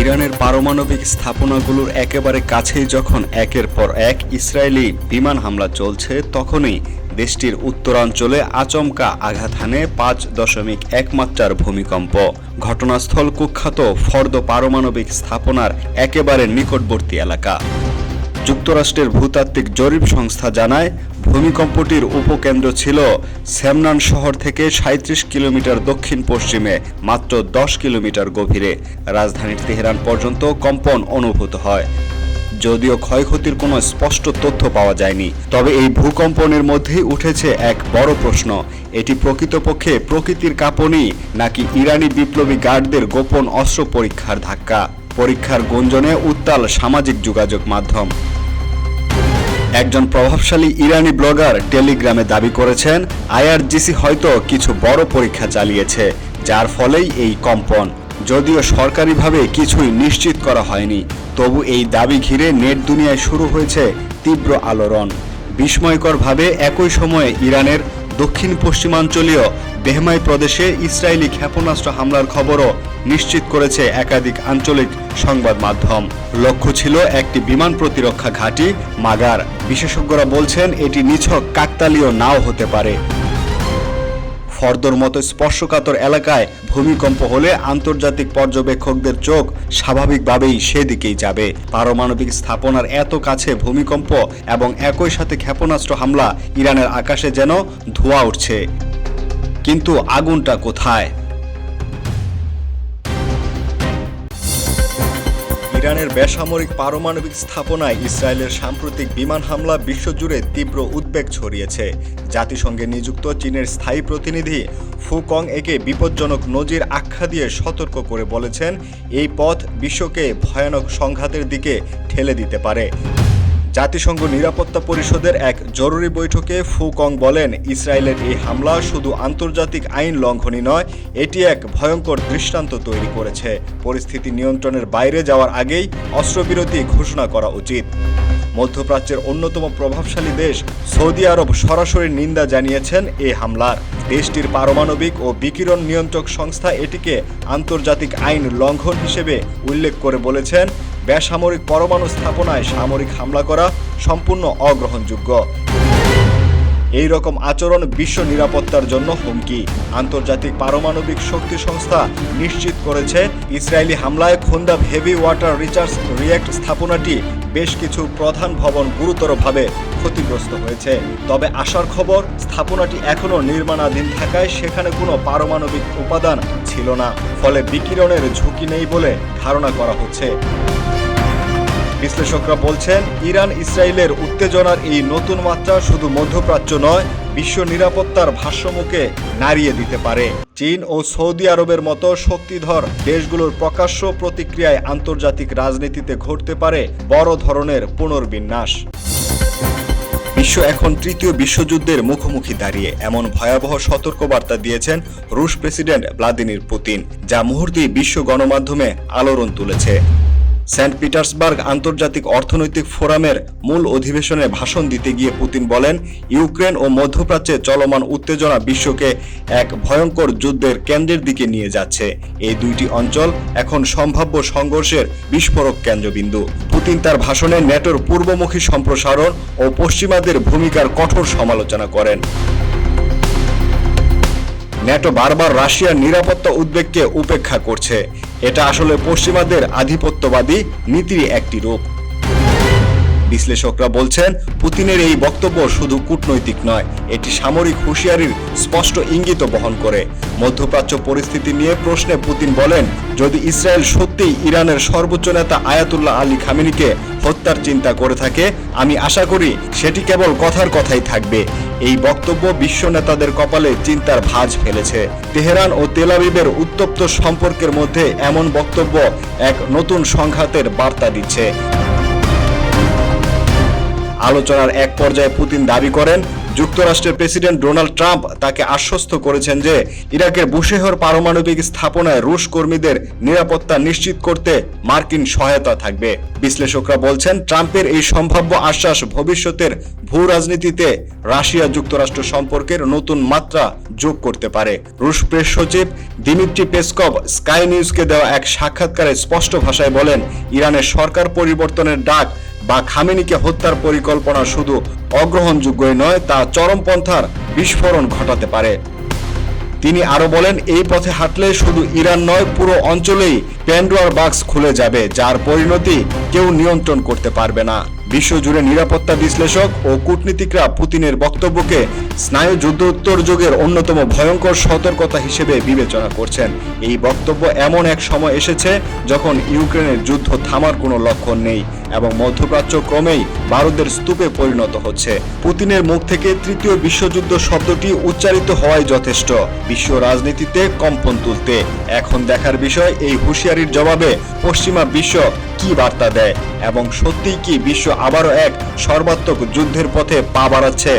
ইরানের পারমাণবিক স্থাপনাগুলোর একেবারে কাছেই যখন একের পর এক ইসরায়েলি বিমান হামলা চলছে, তখনই দেশটির উত্তরাঞ্চলে আচমকা আঘাত হানে পাঁচ দশমিক একমাত্রার ভূমিকম্প। ঘটনাস্থল কুখ্যাত ফর্দ পারমাণবিক স্থাপনার একেবারে নিকটবর্তী এলাকা। যুক্তরাষ্ট্রের ভূতাত্ত্বিক জরিপ সংস্থা জানায়, ভূমিকম্পটির উপকেন্দ্র ছিল সেমনান শহর থেকে সাঁত্রিশ কিলোমিটার দক্ষিণ পশ্চিমে, মাত্র দশ কিলোমিটার গভীরে। রাজধানীর তেহরান পর্যন্ত কম্পন অনুভূত হয়। যদিও ক্ষয়ক্ষতির কোনো স্পষ্ট তথ্য পাওয়া যায়নি, তবে এই ভূকম্পনের মধ্যেই উঠেছে এক বড় প্রশ্ন। এটি প্রকৃতপক্ষে প্রকৃতির কাঁপনই নাকি ইরানি বিপ্লবী গার্ডদের গোপন অস্ত্র পরীক্ষার ধাক্কা? পরীক্ষার গুঞ্জনে উত্তাল সামাজিক যোগাযোগ মাধ্যম। একজন প্রভাবশালী ইরানি ব্লগার টেলিগ্রামে দাবি করেছেন, আইআরজিসি হয়তো কিছু বড় পরীক্ষা চালিয়েছে, যার ফলেই এই কম্পন। যদিও সরকারিভাবে কিছুই নিশ্চিত করা হয়নি, তবু এই দাবি ঘিরে নেট দুনিয়ায় শুরু হয়েছে তীব্র আলোড়ন। বিস্ময়করভাবে একই সময়ে ইরানের দক্ষিণ পশ্চিমাঞ্চলীয় বেহমাই প্রদেশে ইসরায়েলি ক্ষেপণাস্ত্র হামলার খবরও নিশ্চিত করেছে একাধিক আঞ্চলিক সংবাদ মাধ্যম। লক্ষ্য ছিল একটি বিমান প্রতিরক্ষা ঘাঁটি, মাগার। বিশেষজ্ঞরা বলছেন এটি নিছক কাকতালীয় নাও হতে পারে। ফর্দর মতো স্পর্শকাতর এলাকায় ভূমিকম্প হলে আন্তর্জাতিক পর্যবেক্ষকদের চোখ স্বাভাবিকভাবেই সেদিকেই যাবে। পারমাণবিক স্থাপনার এত কাছে ভূমিকম্প এবং একই সাথে ক্ষেপণাস্ত্র হামলা ইরানের আকাশে যেন ধোঁয়া উঠছে। কিন্তু আগুনটা কোথায়? ইরানের বেসামরিক পারমাণবিক স্থাপনায় ইসরায়েলের সাম্প্রতিক বিমান হামলা বিশ্বজুড়ে তীব্র উদ্বেগ ছড়িয়েছে। জাতিসংঘে নিযুক্ত চীনের স্থায়ী প্রতিনিধি ফুকং একে বিপজ্জনক নজির আখ্যা দিয়ে সতর্ক করে বলেছেন, এই পথ বিশ্বকে ভয়ানক সংঘাতের দিকে ঠেলে দিতে পারে। জাতিসংঘ নিরাপত্তা পরিষদের এক জরুরি বৈঠকে ফুকং বলেন, ইসরায়েলের এই হামলা শুধু আন্তর্জাতিক আইন লঙ্ঘনই নয়, এটি এক ভয়ঙ্কর দৃষ্টান্ত তৈরি করেছে। পরিস্থিতি নিয়ন্ত্রণের বাইরে যাওয়ার আগেই অস্ত্রবিরতি ঘোষণা করা উচিত। মধ্যপ্রাচ্যের অন্যতম প্রভাবশালী দেশ সৌদি আরব সরাসরি নিন্দা জানিয়েছেন এই হামলার। দেশটির পারমাণবিক ও বিকিরণ নিয়ন্ত্রক সংস্থা এটিকে আন্তর্জাতিক আইন লঙ্ঘন হিসেবে উল্লেখ করে বলেছেন, বেসামরিক পরমাণু স্থাপনায় সামরিক হামলা করা সম্পূর্ণ অগ্রহণযোগ্য। এই রকম আচরণ বিশ্ব নিরাপত্তার জন্য হুমকি। আন্তর্জাতিক পারমাণবিক শক্তি সংস্থা নিশ্চিত করেছে, ইসরায়েলি হামলায় Khondab heavy water research reactor স্থাপনাটি বেশ কিছু প্রধান ভবন গুরুতরভাবে ক্ষতিগ্রস্ত হয়েছে। তবে আসার খবর, স্থাপনাটি এখনও নির্মাণাধীন থাকায় সেখানে কোনো পারমাণবিক উপাদান ছিল না, ফলে বিকিরণের ঝুঁকি নেই বলে ধারণা করা হচ্ছে। বিশ্লেষকরা বলছেন, ইরান ইসরায়েলের উত্তেজনার এই নতুন মাত্রা শুধু মধ্যপ্রাচ্য নয়, বিশ্ব নিরাপত্তার ভাষ্যমুখে নাড়িয়ে দিতে পারে। চীন ও সৌদি আরবের মতো শক্তিধর দেশগুলোর প্রকাশ্য প্রতিক্রিয়ায় আন্তর্জাতিক রাজনীতিতে ঘটতে পারে বড় ধরনের পুনর্বিন্যাস। বিশ্ব এখন তৃতীয় বিশ্বযুদ্ধের মুখোমুখি দাঁড়িয়ে, এমন ভয়াবহ সতর্কবার্তা দিয়েছেন রুশ প্রেসিডেন্ট ভ্লাদিমির পুতিন, যা মুহূর্তেই বিশ্ব গণমাধ্যমে আলোড়ন তুলেছে। সেন্ট পিটার্সবার্গ আন্তর্জাতিক অর্থনৈতিক ফোরামের মূল অধিবেশনে ভাষণ দিতে গিয়ে পুতিন বলেন, ইউক্রেন ও মধ্যপ্রাচ্যে চলমান উত্তেজনা বিশ্বকে এক ভয়ঙ্কর যুদ্ধের কেন্দ্রের দিকে নিয়ে যাচ্ছে। এই দুইটি অঞ্চল এখন সম্ভাব্য সংঘর্ষের বিস্ফোরক কেন্দ্রবিন্দু। পুতিন তার ভাষণে ন্যাটোর পূর্বমুখী সম্প্রসারণ ও পশ্চিমাদের ভূমিকার কঠোর সমালোচনা করেন। ন্যাটো বারবার রাশিয়ার নিরাপত্তা উদ্বেগকে উপেক্ষা করছে। এটা আসলে পশ্চিমাদের আধিপত্যবাদী নীতির একটি রূপ। বিশ্লেষকরা বলছেন, পুতিনের এই বক্তব্য শুধু কূটনৈতিক নয়, এটি সামরিক হুঁশিয়ারির স্পষ্ট ইঙ্গিত বহন করে। মধ্যপ্রাচ্য পরিস্থিতি নিয়ে প্রশ্নে পুতিন বলেন, যদি ইসরায়েল সত্যিই ইরানের সর্বোচ্চ নেতা আয়াতুল্লাহ আলী খামিনিকে হত্যার চিন্তা করে থাকে, আমি আশা করি সেটি কেবল কথার কথাই থাকবে। এই বক্তব্য বিশ্ব নেতাদের কপালে চিন্তার ভাঁজ ফেলেছে। তেহরান ও তেলাবিবের উত্তপ্ত সম্পর্কের মধ্যে এমন বক্তব্য এক নতুন সংঘাতের বার্তা দিচ্ছে। আলোচনার এক পর্যায়ে পুতিন দাবি করেন, যুক্তরাষ্ট্রের প্রেসিডেন্ট ডোনাল্ড ট্রাম্প তাকে আশ্বস্ত করেছেন যে ইরাকের বুশেহর পারমাণবিক স্থাপনায় রুশ কর্মীদের নিরাপত্তা নিশ্চিত করতে মার্কিন সহায়তা থাকবে। বিশ্লেষকরা বলছেন, ট্রাম্পের এই সম্ভাব্য আশ্বাস ভবিষ্যতের ভূ রাজনীতিতে রাশিয়া যুক্তরাষ্ট্র সম্পর্কের নতুন মাত্রা যোগ করতে পারে। রুশ প্রেস সচিব দিমিত্রি পেসকভ স্কাই নিউজকে দেওয়া এক সাক্ষাৎকারে স্পষ্ট ভাষায় বলেন, ইরানের সরকার পরিবর্তনের ডাক বা খামেনিকে হত্যার পরিকল্পনা শুধু অগ্রহণযোগ্যই নয়, তা চরমপন্থার বিস্ফোরণ ঘটাতে পারে। তিনি আরও বলেন, এই পথে হাঁটলে শুধু ইরান নয়, পুরো অঞ্চলেই প্যান্ডোয়ার বাক্স খুলে যাবে, যার পরিণতি কেউ নিয়ন্ত্রণ করতে পারবে না। বিশ্বজুড়ে নিরাপত্তা বিশ্লেষক ও কূটনীতিকরা পুতিনের বক্তব্যকে স্নায়ু যুদ্ধোত্তর যুগের অন্যতম ভয়ঙ্কর সতর্কতা হিসেবে বিবেচনা করছেন। এই বক্তব্য এমন এক সময় এসেছে যখন ইউক্রেনের যুদ্ধ থামার কোনো লক্ষণ নেই এবং মধ্যপ্রাচ্য ক্রমেই ভারতের স্তূপে পরিণত হচ্ছে। পুতিনের মুখ থেকে তৃতীয় বিশ্বযুদ্ধ শব্দটি উচ্চারিত হওয়াই যথেষ্ট, বিশ্ব রাজনীতিতে কম্পন তুলতে। এখন দেখার বিষয় এই হুঁশিয়ারির জবাবে পশ্চিমা বিশ্ব কি বার্তা দেয় এবং সত্যিই কি বিশ্ব আবারও এক সর্বাত্মক যুদ্ধের পথে পা বাড়াচ্ছে?